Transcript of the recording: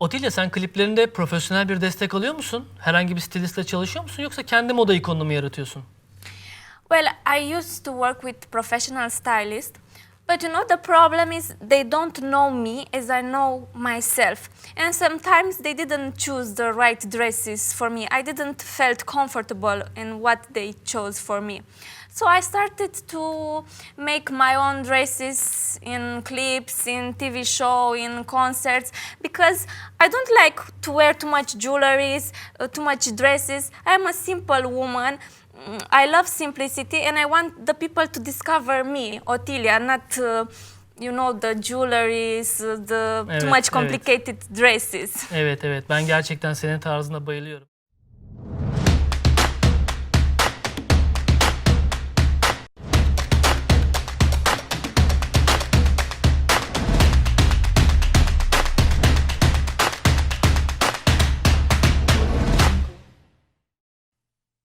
Otilya sen kliplerinde profesyonel bir destek alıyor musun? Herhangi bir stilistle çalışıyor musun yoksa kendi moda ikonunu mu yaratıyorsun? Well, I used to work with professional stylists, but you know the problem is they don't know me as I know myself. And sometimes they didn't choose the right dresses for me. I didn't felt comfortable in what they chose for me. So I started to make my own dresses in clips, in TV show, in concerts because I don't like to wear too much jewelries, uh, too much dresses. I'm a simple woman. I love simplicity and I want the people to discover me, Otilia, not uh, you know the jewelries, uh, the Evet, too much evet. complicated dresses. Evet evet ben gerçekten senin tarzına bayılıyorum.